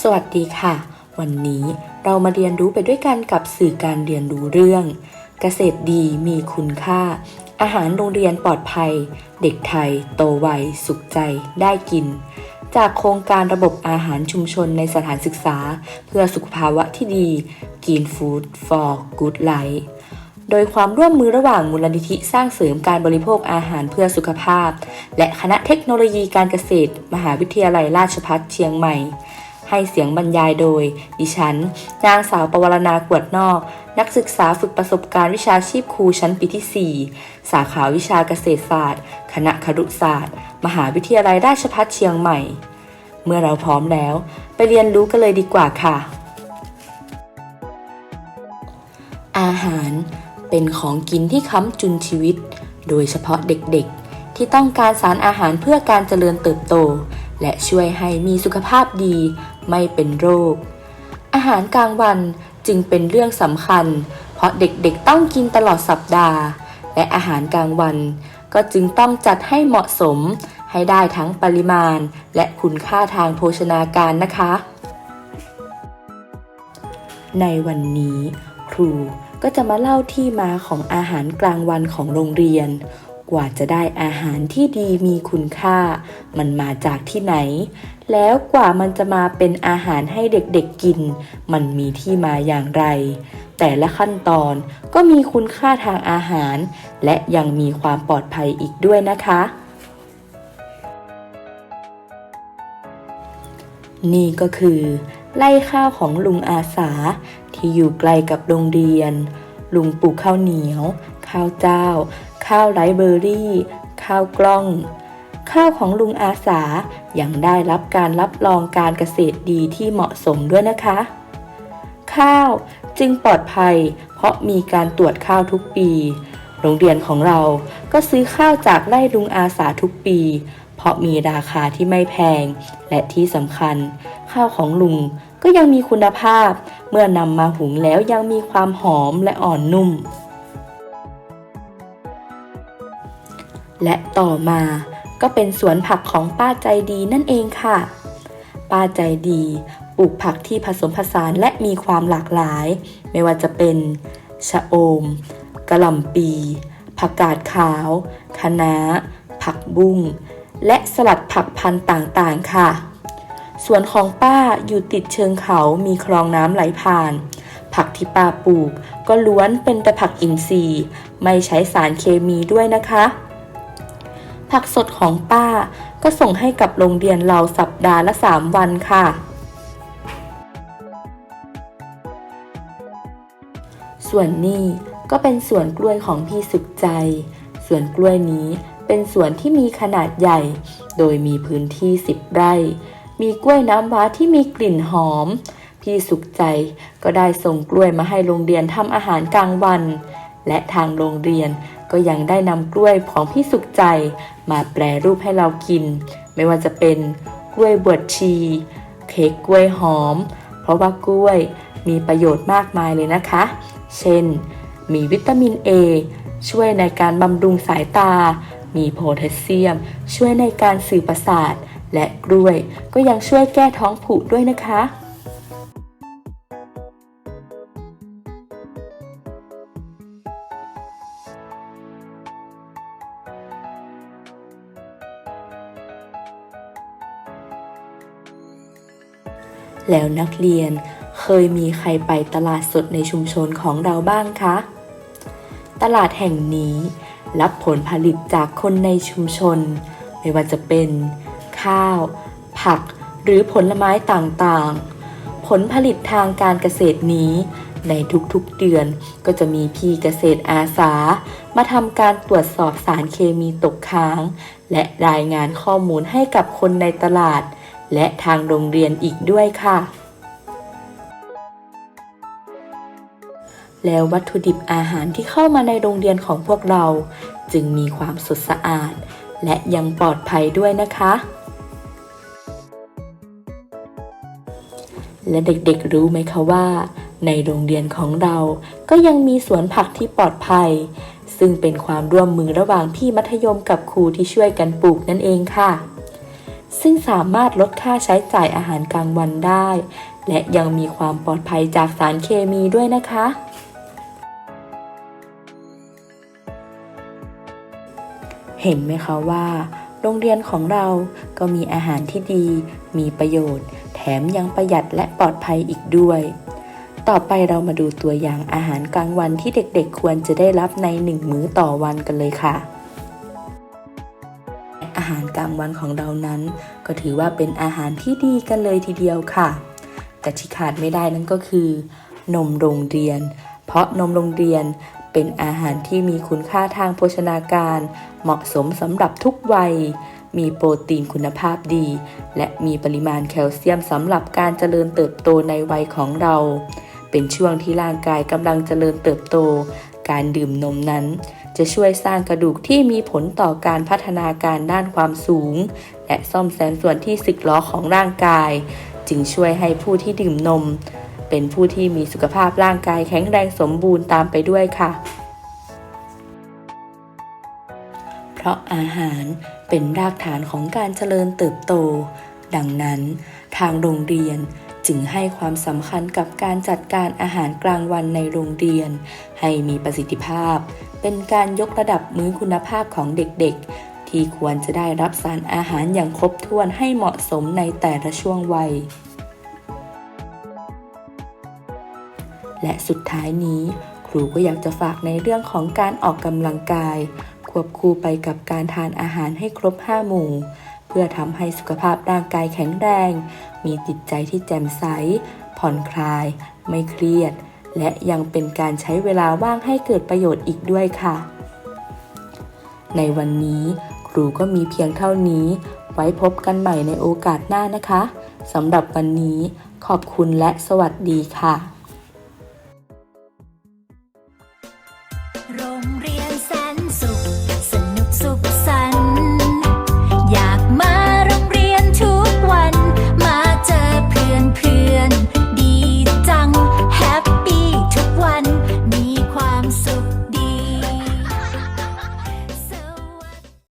สวัสดีค่ะ วันนี้เรามาเรียนรู้ไปด้วยกันกับสื่อการเรียนรู้เรื่อง เกษตรดีมีคุณค่า อาหารโรงเรียนปลอดภัย เด็กไทย โตไวสุขใจ ได้กิน จากโครงการระบบอาหารชุมชนในสถานศึกษา เพื่อสุขภาวะที่ดี Green Food for Good Life โดยความร่วมมือระหว่างมูลนิธิสร้างเสริมการบริโภคอาหารเพื่อสุขภาพ และคณะเทคโนโลยีการเกษตร มหาวิทยาลัยราชภัฏเชียงใหม่ ให้เสียงบรรยายโดย ดิฉัน นางสาวปวารณากวดนอก นักศึกษาฝึกประสบการณ์วิชาชีพครูชั้นปีที่ 4 สาขาวิชาเกษตรศาสตร์ คณะครุศาสตร์ มหาวิทยาลัยราชภัฏเชียงใหม่ เมื่อเราพร้อมแล้ว ไปเรียนรู้กันเลยดีกว่าค่ะ อาหารเป็นของกินที่ค้ำจุนชีวิต โดยเฉพาะเด็กๆ ที่ต้องการสารอาหารเพื่อการเจริญเติบโต และช่วยให้มีสุขภาพดี ไม่เป็นโรค อาหารกลางวันจึงเป็นเรื่องสำคัญ เพราะเด็กๆต้องกินตลอดสัปดาห์ และอาหารกลางวัน ก็จึงต้องจัดให้เหมาะสมให้ได้ทั้งปริมาณ และคุณค่าทางโภชนาการนะคะ ในวันนี้ ครูก็จะมาเล่าที่มาของอาหารกลางวันของโรงเรียน กว่าจะได้อาหารที่ดีมีคุณค่า มันมาจากที่ไหน แล้วกว่ามันจะมาเป็นอาหารให้เด็กๆกิน มันมีที่มาอย่างไร แต่ละขั้นตอนก็มีคุณค่าทางอาหาร และยังมีความปลอดภัยอีกด้วยนะคะ นี่ก็คือ ไล่ข้าวของลุงอาสาที่อยู่ไกลกับโรงเรียน ลุงปลูกข้าวเหนียว ข้าวเจ้า ข้าวไรเบอร์รี่ ข้าวกล้อง ข้าวของลุงอาสายังได้รับการรับรองการเกษตรดีที่เหมาะสมด้วยนะคะ ข้าวจึงปลอดภัย เพราะมีการตรวจข้าวทุกปี โรงเรียนของเราก็ซื้อข้าวจากไร่ลุงอาสาทุกปี เพราะมีราคาที่ไม่แพง และที่สำคัญ ข้าวของลุงก็ยังมีคุณภาพ เมื่อนำมาหุงแล้วยังมีความหอมและอ่อนนุ่ม และต่อมาก็เป็นสวนผักของป้าใจดีนั่นเองค่ะ ป้าใจดีปลูกผักที่ผสมผสานและมีความหลากหลาย ไม่ว่าจะเป็น ชะอมกระหล่ำปี ผักกาดขาว คะน้า ผักบุ้ง และสลัดผักพันธุ์ต่างๆ ค่ะ สวนของป้าอยู่ติดเชิงเขามีคลองน้ำไหลผ่าน ผักที่ป้าปลูกก็ล้วนเป็นแต่ผักอินทรีย์ ไม่ใช้สารเคมีด้วยนะคะ ผักสดของป้า ก็ส่งให้กับโรงเรียนเราสัปดาห์ละ 3 วันค่ะ ส่วนนี้ก็เป็นสวนกล้วยของพี่สุขใจ สวนกล้วยนี้เป็นสวนที่มีขนาดใหญ่ โดยมีพื้นที่ 10 ไร่ มีกล้วยน้ำว้าที่มีกลิ่นหอม พี่สุขใจก็ได้ส่งกล้วยมาให้โรงเรียนทำอาหารกลางวัน และทางโรงเรียน ก็ยังได้นำกล้วยของพี่สุขใจ มาแปรรูปให้เรากิน ไม่ว่าจะเป็นกล้วยบวชชี เค้กกล้วยหอม เพราะว่ากล้วยมีประโยชน์มากมายเลยนะคะ เช่น มีวิตามิน A ช่วยในการบำรุงสายตา มีโพแทสเซียม ช่วยในการสื่อประสาท และกล้วยก็ยังช่วยแก้ท้องผูกด้วยนะคะ แล้วนักเรียนเคยมีใครไปตลาดสดในชุมชนของเราบ้างคะ ตลาดแห่งนี้รับผลผลิตจากคนในชุมชน ไม่ว่าจะเป็น ข้าว ผัก หรือผลไม้ต่างๆ ผลผลิตทางการเกษตรนี้ในทุกๆเดือนก็จะมีพี่เกษตรอาสา มาทำการตรวจสอบสารเคมีตกค้าง และรายงานข้อมูลให้กับคนในตลาด และทางโรงเรียนอีกด้วยค่ะ แล้ววัตถุดิบอาหารที่เข้ามาในโรงเรียนของพวกเรา จึงมีความสดสะอาด และยังปลอดภัยด้วยนะคะ และเด็กๆรู้ไหมคะว่า ในโรงเรียนของเราก็ยังมีสวนผักที่ปลอดภัย ซึ่งเป็นความร่วมมือระหว่างพี่มัธยมกับครูที่ช่วยกันปลูกนั่นเองค่ะ ซึ่งสามารถลดค่าใช้จ่ายอาหารกลางวันได้ และยังมีความปลอดภัยจากสารเคมีด้วยนะคะ เห็นไหมคะว่า โรงเรียนของเราก็มีอาหารที่ดี มีประโยชน์ แถมยังประหยัดและปลอดภัยอีกด้วยต่อไปเรามาดูตัวอย่างอาหารกลางวันที่เด็กๆ ควรจะได้รับในหนึ่งมื้อต่อวันกันเลยค่ะาหารกลางวันของเรานั้น ก็ถือว่าเป็นอาหารที่ดีกันเลยทีเดียวค่ะ แต่ที่ขาดไม่ได้นั่นก็คือ นมโรงเรียน เพราะนมโรงเรียนเป็นอาหารที่มีคุณค่าทางโภชนาการ เหมาะสมสำหรับทุกวัย มีโปรตีนคุณภาพดี และมีปริมาณแคลเซียมสำหรับการเจริญเติบโตในวัยของเรา เป็นช่วงที่ร่างกายกำลังเจริญเติบโต การดื่มนมนั้น จะช่วยสร้างกระดูกที่มีผลต่อการพัฒนาการด้านความสูง และซ่อมแซมส่วนที่สึกหรอของร่างกาย จึงช่วยให้ผู้ที่ดื่มนม เป็นผู้ที่มีสุขภาพร่างกายแข็งแรงสมบูรณ์ตามไปด้วยค่ะ เพราะอาหารเป็นรากฐานของการเจริญเติบโต ดังนั้น ทางโรงเรียน จึงให้ความสำคัญกับการจัดการอาหารกลางวันในโรงเรียน ให้มีประสิทธิภาพ เป็นการยกระดับมื้อคุณภาพของเด็กๆ ที่ควรจะได้รับสารอาหารอย่างครบถ้วนให้เหมาะสมในแต่ละช่วงวัย และสุดท้ายนี้ครูก็อยากจะฝากในเรื่องของการออกกำลังกาย ควบคู่ไปกับการทานอาหารให้ครบ 5 หมู่ เพื่อทำให้สุขภาพร่างกายแข็งแรง มีจิตใจที่แจ่มใส ผ่อนคลาย ไม่เครียด และยังเป็นการใช้เวลาว่างให้เกิดประโยชน์อีกด้วยค่ะ ในวันนี้ครูก็มีเพียงเท่านี้ ไว้พบกันใหม่ในโอกาสหน้านะคะสำหรับวันนี้ขอบคุณและสวัสดีค่ะ